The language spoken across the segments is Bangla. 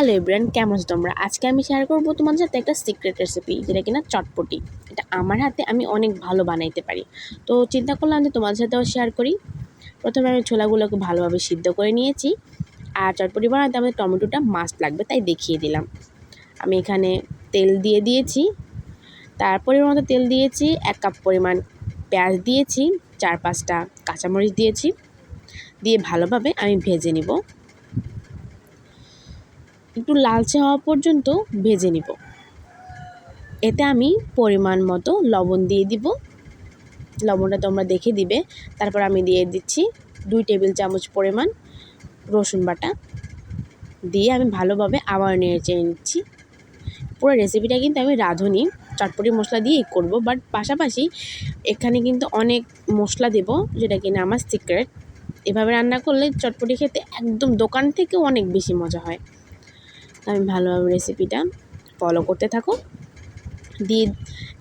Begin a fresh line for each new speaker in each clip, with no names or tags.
হ্যালো এভরিয়ান কেমন আছো তোমরা? আজকে আমি শেয়ার করব তোমাদের সাথে একটা সিক্রেট রেসিপি যেটা কিনা চটপটি। এটা আমার হাতে আমি অনেক ভালো বানাইতে পারি। তো চিন্তা করলাম যে তোমাদের সাথেও শেয়ার করি। প্রথমে আমি ছোলাগুলোকে ভালোভাবে সিদ্ধ করে নিয়েছি। আর চটপটি বানাতে আমাদের টমেটোটা মাস্ট লাগবে, তাই দেখিয়ে দিলাম। আমি এখানে তেল দিয়ে দিয়েছি। তার পরিমাণ মতো তেল দিয়েছি, এক কাপ পরিমাণ পেঁয়াজ দিয়েছি, চার পাঁচটা কাঁচামরিচ দিয়েছি। দিয়ে ভালোভাবে আমি ভেজে নিব। একটু লালচে হওয়া পর্যন্ত ভেজে নিব। এতে আমি পরিমাণ মতো লবণ দিয়ে দিব। লবণটা তোমরা দেখে দিবে। তারপর আমি দিয়ে দিচ্ছি দুই টেবিল চামচ পরিমাণ রসুন বাটা। দিয়ে আমি ভালোভাবে আবার নেড়ে চেড়ে নিচ্ছি। পুরো রেসিপিটা কিন্তু আমি রাঁধুনি। চটপটি মশলা দিয়েই করব বাট পাশাপাশি এখানে কিন্তু অনেক মশলা দেব, যেটা কিনা আমার সিক্রেট এভাবে রান্না করলে চটপটি খেতে একদম দোকান থেকেও অনেক বেশি মজা হয়। আমি ভালোভাবে রেসিপিটা ফলো করতে থাকো। দিয়ে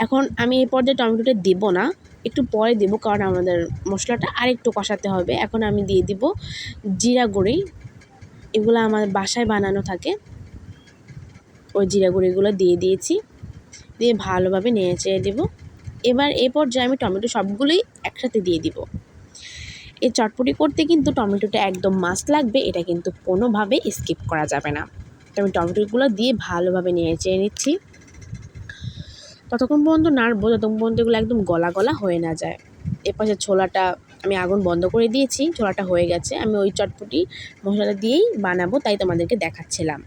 এখন আমি এই পর্যায়ে টমেটোটা দেবো না, একটু পরে দেবো কারণ আমাদের মশলাটা আরেকটু কষাতে হবে। এখন আমি দিয়ে দিব জিরা গুঁড়ি, এগুলো আমার বাসায় বানানো থাকে। ওই জিরা গুঁড়িগুলো দিয়ে দিয়েছি, দিয়ে ভালোভাবে নেড়ে চেড়ে দেবো। এবার এই পর্যায়ে আমি টমেটো সবগুলোই একসাথে দিয়ে দিব। এই চটপটি করতে কিন্তু টমেটোটা একদম মাস্ট লাগবে, এটা কিন্তু কোনোভাবে স্কিপ করা যাবে না। আমি টমেটোগুলো দিয়ে ভালোভাবে নিয়ে চেয়ে নিচ্ছি। ততক্ষণ পর্যন্ত নাড়বো, যতক্ষণ পর্যন্ত এগুলো একদম গলা গলা হয়ে না যায়। এপাশে ছোলাটা আমি আগুন বন্ধ করে দিয়েছি, ছোলাটা হয়ে গেছে। আমি ওই চটপটি মশলাটা দিয়েই বানাবো, তাই তোমাদেরকে দেখাচ্ছিলাম।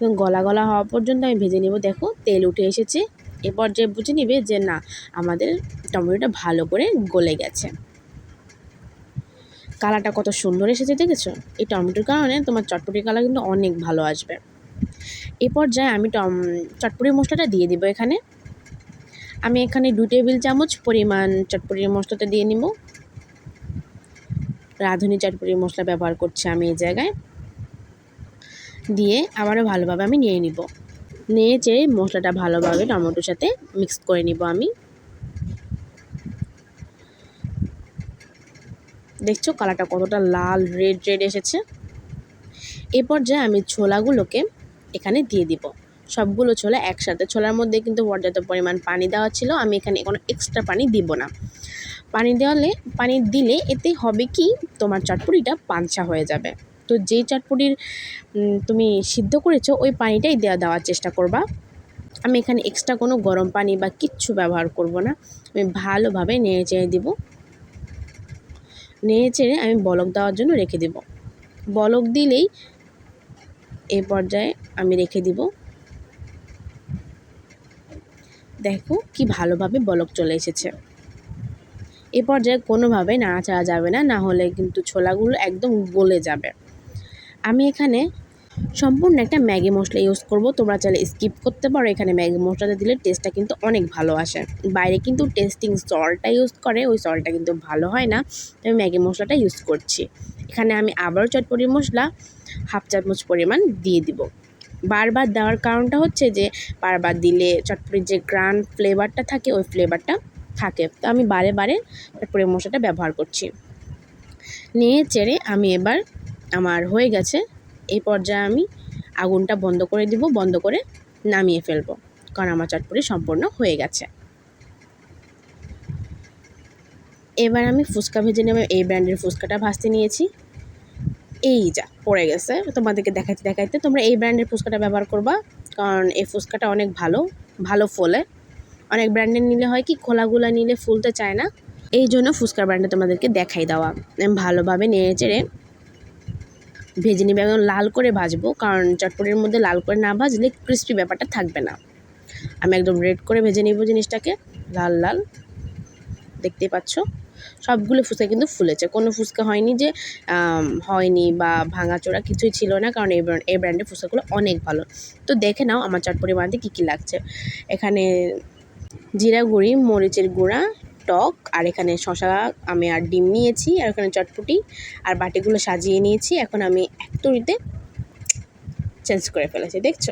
এবং গলা গলা হওয়া পর্যন্ত আমি ভেজে নেব। দেখো, তেল উঠে এসেছে। এরপর যে বুঝে নিবে যে না, আমাদের টমেটোটা ভালো করে গলে গেছে। কালারটা কত সুন্দর এসেছে, দেখেছ? এই টমেটোর কারণে তোমার চটপটির কালার কিন্তু অনেক ভালো আসবে। এ পর্যায়ে আমি টম চটপটি মশলাটা দিয়ে দিব এখানে। আমি এখানে দু টেবিল চামচ পরিমাণ চটপটির মশলাটা দিয়ে নিব। রাঁধুনি চটপটির মশলা ব্যবহার করছি আমি এই জায়গায়। দিয়ে আবারও ভালোভাবে আমি নিয়ে নিব। নিয়ে চেড়ে মশলাটা ভালোভাবে টমেটোর সাথে মিক্স করে নিব আমি। দেখছ কালারটা কতটা লাল রেড রেড এসেছে। এ পর্যায়ে আমি ছোলাগুলোকে এখানে দিয়ে দিব। সবগুলো ছোলা একসাথে। ছোলার মধ্যে কিন্তু পর্যাপ্ত পরিমাণ পানি দেওয়া ছিল। আমি এখানে কোনো এক্সট্রা পানি দিব না। পানি দেওয়ালে, পানি দিলে এতে হবে কি? তোমার চটপটিটা পাঞ্চা হয়ে যাবে। তো যেই চটপটির তুমি সিদ্ধ করেছ, ওই পানিটাই দেওয়া দেওয়ার চেষ্টা করবা। আমি এখানে এক্সট্রা কোনো গরম পানি বা কিচ্ছু ব্যবহার করব না। আমি ভালোভাবে নেড়ে চেড়ে দিব। নেড়ে চেড়ে আমি বলক দেওয়ার জন্য রেখে দেব। বলক দিলেই এ পর্যায়ে আমি রেখে দিব। দেখো কি ভালোভাবে বলক চলে এসেছে। এ পর্যায়ে কোনোভাবে নাড়াচাড়া যাবে না না হলে কিন্তু ছোলাগুলো একদম গলে যাবে। আমি এখানে সম্পূর্ণ একটা ম্যাগি মশলা ইউজ করব। তোমরা চাইলে স্কিপ করতে পারো, এখানে ম্যাগি মশলাটা দিলে টেস্টটা কিন্তু অনেক ভালো আসে। বাইরে কিন্তু টেস্টিং সল্টটা ইউজ করে, ওই সল্টটা কিন্তু ভালো হয় না। আমি ম্যাগি মশলাটা ইউজ করছি। এখানে আমি আবারও চটপটি মশলা হাফ চামচ পরিমাণ দিয়ে দিব। বারবার দেওয়ার কারণটা হচ্ছে যে, বারবার দিলে চটপটির যে গ্রান ফ্লেভারটা থাকে, ওই ফ্লেভারটা থাকে। তো আমি বারে বারে চটপটি মশলাটা ব্যবহার করছি। নিয়ে চেড়ে আমি এবার আমার হয়ে গেছে এই পর্যায়ে আমি আগুনটা বন্ধ করে দিব, বন্ধ করে নামিয়ে ফেলব। কারণ আমার চটপটি সম্পূর্ণ হয়ে গেছে। এবার আমি ফুচকা ভেজে নেব, এই ব্র্যান্ডের ফুচকাটা ভাজতে নিয়েছি। এই যা, পড়ে গেছে। তোমাদেরকে দেখাইতে দেখাইতে তোমরা এই ব্র্যান্ডের ফুচকাটা ব্যবহার করবা। কারণ এই ফুচকাটা অনেক ভালো ভালো ফোলে। অনেক ব্র্যান্ডের নিলে হয় কি, খোলাগুলা নিলে ফুলতে চায় না। এই জন্য ফুচকার ব্র্যান্ডে তোমাদেরকে দেখাই দেওয়া। ভালোভাবে নেড়ে চেড়ে ভেজে নেবে এবং লাল করে ভাজবো, কারণ চটপটির মধ্যে লাল করে না ভাজলে ক্রিস্পি ব্যাপারটা থাকবে না। আমি একদম রেড করে ভেজে নিব জিনিসটাকে, লাল লাল। দেখতেই পাচ্ছ? সবগুলো ফুচকা কিন্তু ফুলেছে। কোনো ফুচকা হয়নি যে হয়নি বা ভাঙাচোরা কিছুই ছিল না, কারণ এই এই ব্র্যান্ডের ফুচকাগুলো অনেক ভালো। তো দেখে নাও আমার চটপটি বানাতে কী কী লাগছে। এখানে জিরা গুঁড়ি, মরিচের গুঁড়া টক, আর এখানে শশা আমি আর ডিম নিয়েছি, আর এখানে চটপটি, আর বাটিগুলো সাজিয়ে নিয়েছি। এখন আমি এক তরিতে চেঞ্জ করে ফেলেছি, দেখছ?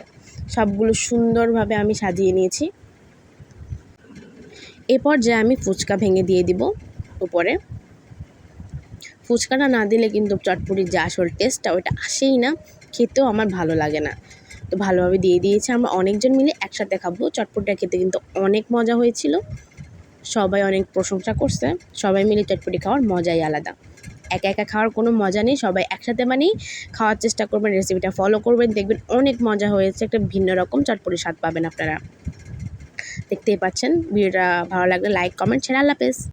সবগুলো সুন্দরভাবে আমি সাজিয়ে নিয়েছি। এরপর যে আমি ফুচকা ভেঙে দিয়ে দিব উপরে। ফুচকাটা না দিলে কিন্তু চটপটির যে আসল টেস্টটা ওটা আসেই না। খেতেও আমার ভালো লাগে না। তো ভালোভাবে দিয়ে দিয়েছি। আমরা অনেকজন মিলে একসাথে খাব। চটপটিটা খেতে কিন্তু অনেক মজা হয়েছিল। সবাই অনেক প্রশংসা করছে। সবাই মিলে চটপটি খাওয়ার মজাই আলাদা। একা একা খাওয়ার কোনো মজা নেই। সবাই একসাথে মানেই খাওয়ার চেষ্টা করবেন রেসিপিটা ফলো করবেন, দেখবেন অনেক মজা হয়েছে। একটা ভিন্ন রকম চটপটি স্বাদ পাবেন আপনারা। দেখতেই পাচ্ছেন, ভিডিওটা ভালো লাগলে লাইক কমেন্ট ছেড়ে আল্লাহ হাফেজ।